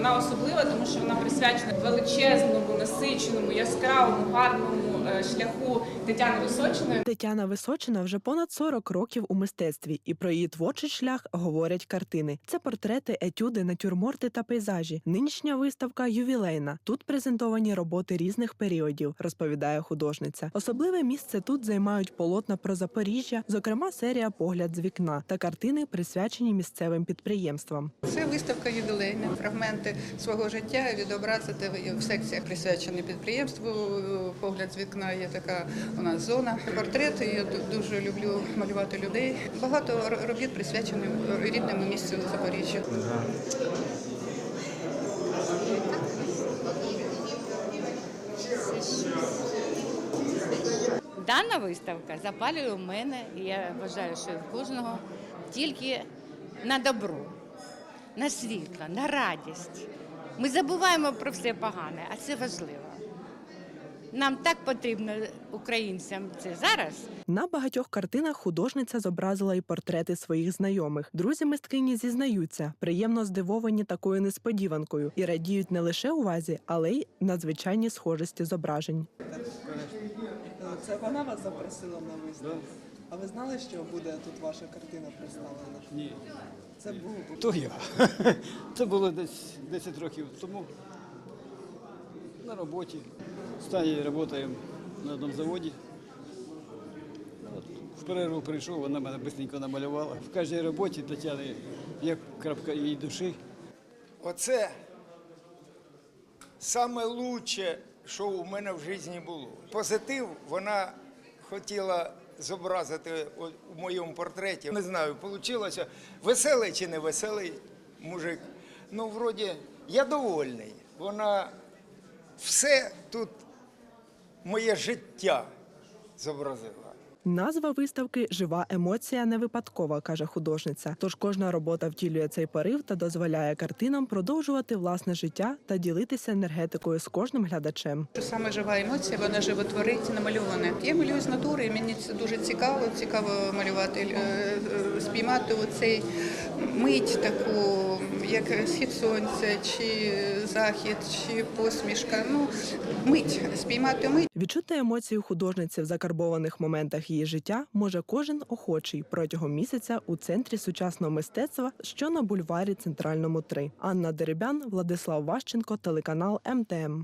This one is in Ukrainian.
Вона особлива, тому що вона присвячена величезному, насиченому, яскравому, гарному е, шляху Тетяни Височиної. Тетяна Височина вже понад 40 років у мистецтві, і про її творчий шлях говорять картини. Це портрети, етюди, натюрморти та пейзажі. Нинішня виставка ювілейна. Тут презентовані роботи різних періодів, розповідає художниця. Особливе місце тут займають полотна про Запоріжжя, зокрема серія Погляд з вікна та картини, присвячені місцевим підприємствам. Це виставка ювілейна, фрагменти свого життя відобразити в секціях присвячені підприємству. Погляд з вікна є така у нас зона. Портрети я ду- дуже люблю малювати людей. Багато робіт присвячені рідному місцю Запоріжжя. Дана виставка запалює у мене, і я вважаю, що в кожного тільки на добро, на світло, на радість. Ми забуваємо про все погане, а це важливо. Нам так потрібно українцям це зараз. На багатьох картинах художниця зобразила і портрети своїх знайомих. Друзі мисткині зізнаються, приємно здивовані такою несподіванкою і радіють не лише увазі, але й надзвичайній схожості зображень. Це вона вас запросила на виставку. А ви знали, що буде тут ваша картина представлена? Ні. Це був То я. Це було десь 10 років тому. На роботі. Стані працюємо на одному заводі. От, В перерву прийшов, вона мене швидко намалювала. В кожній роботі Тетяни як крапка її душі. Оце саме лучше, що у мене в житті було. Позитив вона хотіла зобразити у моєму портреті. Не знаю, вийшло веселий чи не веселий мужик. Ну, вроді, я довольний. Вона все тут моє життя зобразила. Назва виставки Жива емоція не випадкова, каже художниця. Тож кожна робота втілює цей порив та дозволяє картинам продовжувати власне життя та ділитися енергетикою з кожним глядачем. Саме жива емоція, вона животворить намальоване. Я малюю з натури, і мені це дуже цікаво. Цікаво малювати, е, е, спіймати оцей мить таку, як схід сонця, чи захід, чи посмішка. Ну, мить, спіймати мить. Відчути емоції художниці в закарбованих моментах її життя може кожен охочий протягом місяця у центрі сучасного мистецтва, що на бульварі Центральному 3. Анна Деребян, Владислав Ващенко, телеканал МТМ.